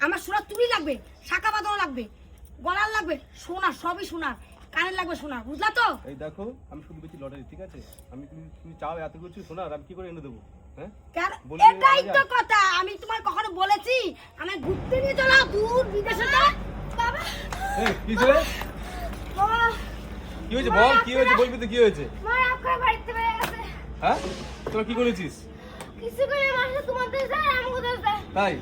আমার সোনার চুড়ি লাগবে শাখা বাঁধানো লাগবে গলার লাগবে সোনা সবই সোনার কানের লাগবে সোনার বুঝলা তো? এই দেখো আমি শুধু বেশি লটারি ঠিক আছে? আমি তুমি তুমি চাও এত কিছু শোনা আর আমি কি করে এনে দেবো? হ্যাঁ? এটাই তো কথা আমি তোমার কখনো বলেছি আমি ঘুরতে নিয়ে চলো দূর বিদেশে তো। বাবা। কি রে বাবা কি হয়েছে বল কি হয়েছে বলবি তো কি হয়েছে? মার আপনার বাড়িতে বেড়ে গেছে। হ্যাঁ? তোরা কি করেছিস? কিছু করে মাসে তোমাদের যায় আমাকে দেয় তাই?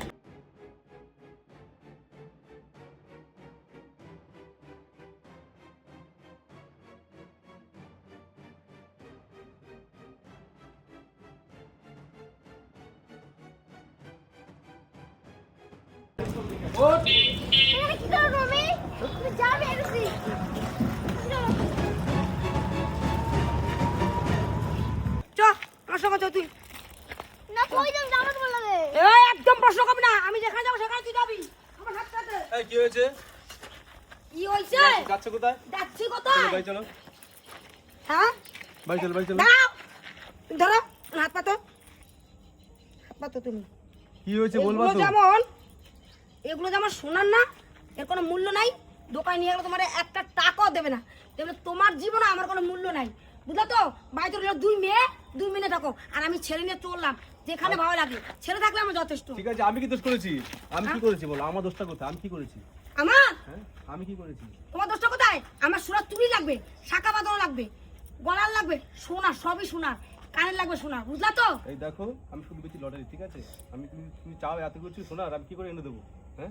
একদম প্রশ্ন করবি না। আমি যেখানে যাব সেখানে তুই যাবি। আমার সাথে সাথে কি হয়েছে? কি হয়েছে? যাচ্ছে কোথায়? যাচ্ছি চলো হ্যাঁ? ভাই চলো ভাই চলো। ধরো হাত পাতো হাত পাতো তুমি। কি হয়েছে? বলবা তো। যেমন এগুলো যে আমার সোনার না এর কোনো মূল্য নাই। দোকানে নিয়ে গেলে তোমার একটা টাকাও দেবে না। দেবে তোমার জীবনে আমার কোনো মূল্য নাই। বুঝলো তো? বাড়িতে রইল দুই মেয়ে দুই মেয়ে থাকো। আর আমি ছেলে নিয়ে চললাম যেখানে ভালো লাগে। ছেলে থাকলে আমার যথেষ্ট। ঠিক আছে আমি কি দোষ করেছি? আমি কি করেছি বলো? আমার দোষটা কোথায়? আমি কি করেছি? আমার? হ্যাঁ আমি কি করেছি? তোমার দোষটা কোথায়? আমার সোনার চুড়ি লাগবে শাখা বাঁধানো লাগবে গলার লাগবে সোনার সবই সোনার। কানের লাগবে সোনার বুঝলা তো? এই দেখো আমি শুধু বেশি লটারি ঠিক আছে? আমি তুমি তুমি চাও এত কিছু? আর আমি কি করে এনে দেবো? হ্যাঁ?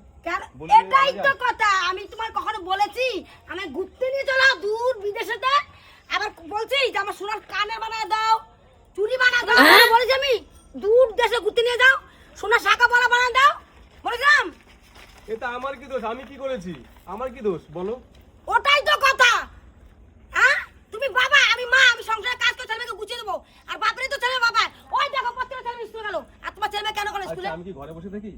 এটাই তো কথা। আমি তোমার কখনো বলেছি আমি ঘুরতে নিয়ে চলো দূর বিদেশেতে। আবার বলছি যে আমার সোনার কানের বানায় দাও চুড়ি বানা দাও। বলেছি আমি দূর দেশে ঘুরতে নিয়ে যাও সোনার শাখা পলা বানা দাও। বলেছিলাম? এটা আমার কি দোষ? আমি কি করেছি? আমার কি দোষ? বলো ওটাই তো কথা হ্যাঁ তুমি বাবা আমি মা আমি সংসারে কাজ করে ছেলেমেয়েকে গুছিয়ে দেবো আর বাপরে তো ছেলে বাবা ওই দেখো প্রত্যেকটা ছেলে স্কুলে গেল আর তোমার ছেলে আচ্ছা আমি কি ঘরে বসে থাকি?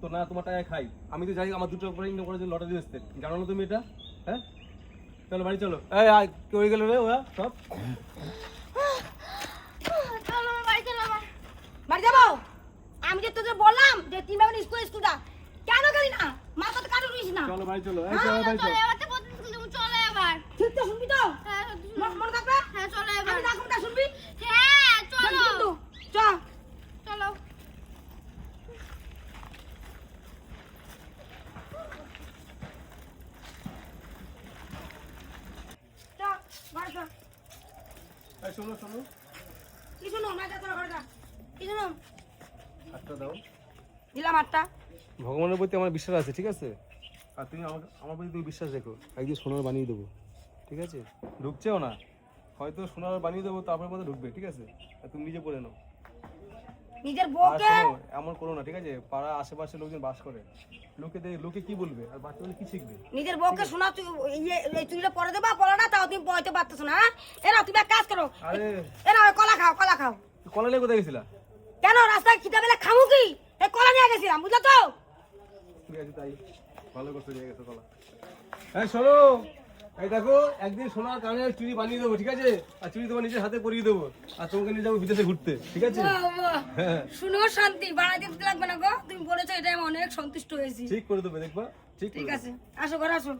তো না তোমার টাকা খাই। আমি তো যাই আমার দুটো উপরে ইনকাম করার জন্য লটারি আসতে জানো না তুমি এটা? হ্যাঁ? চলো বাড়ি চলো। এই আয়, কে হয়ে গেল রে ওরা? সব? চলো আমার বাড়ি চলো আমার। বাড়ি যাব? আমি যে তোদের বললাম যে তিন ভাবে স্কুল স্কুলটা কেন গেলি না? মাথা তো কাটো না। চলো বাড়ি চলো। এই চলো বাড়ি চলো চলে। এবার তো প্রতিদিন স্কুল যাব চলো এবার। ঠিক তো শুনবি তো? হ্যাঁ মন- থাকবে হ্যাঁ চলো এবার। আমি শুনবি হ্যাঁ শুনবি চলো কিন্তু চ চলো চ ঘরে চ এই শোনো শোনো। কি শুনো না যা তোর ঘরে যা। কি শুনো। একটা দাও। দিলাম আটটা। ভগবানের প্রতি আমার বিশ্বাস আছে ঠিক আছে? আর তুমি আমার আমার প্রতি তুমি বিশ্বাস রেখো। একদিন সোনার বানিয়ে দেবো ঠিক আছে? ঢুকছেও না। হয়তো সোনার বানিয়ে দেবো তারপরে মধ্যে ঢুকবে ঠিক আছে? আর তুমি নিজে পড়ে নাও। নিজের বউকে এমন করো না ঠিক আছে? পাড়া আশেপাশে লোকজন বাস করে। লোকে লোকে কি বলবে? আর বাচ্চাগুলো কি শিখবে? নিজের বউকে শোনা ইয়ে এই চুরিটা পরে দেবা পরে না তাও তুমি পড়াইতে পারতেছো না হ্যাঁ? এরা তুমি এক কাজ করো। এরা কলা খাও কলা খাও। কলা নিয়ে কোথায় গেছিলা? কেন রাস্তায় খিদে বেলা খামু কি? এই কলা নিয়ে গেছিলাম বুঝলো তো? ঠিক আছে তাই। ভালো করতে নিয়ে গেছো কলা। হ্যাঁ শোনো এই দেখো একদিন সোনার কানে চুড়ি বানিয়ে দেবো ঠিক আছে? আর চুড়ি তোমার নিজের হাতে পরিয়ে দেবো। আর তোমাকে নিয়ে যাব বিদেশে ঘুরতে ঠিক আছে? হ্যাঁ শুনো শান্তি দিতে লাগবে না গো? তুমি বলেছ এটা আমি অনেক সন্তুষ্ট হয়েছি। ঠিক করে দেবে দেখবা? ঠিক ঠিক আছে। আসো ঘরে আসো।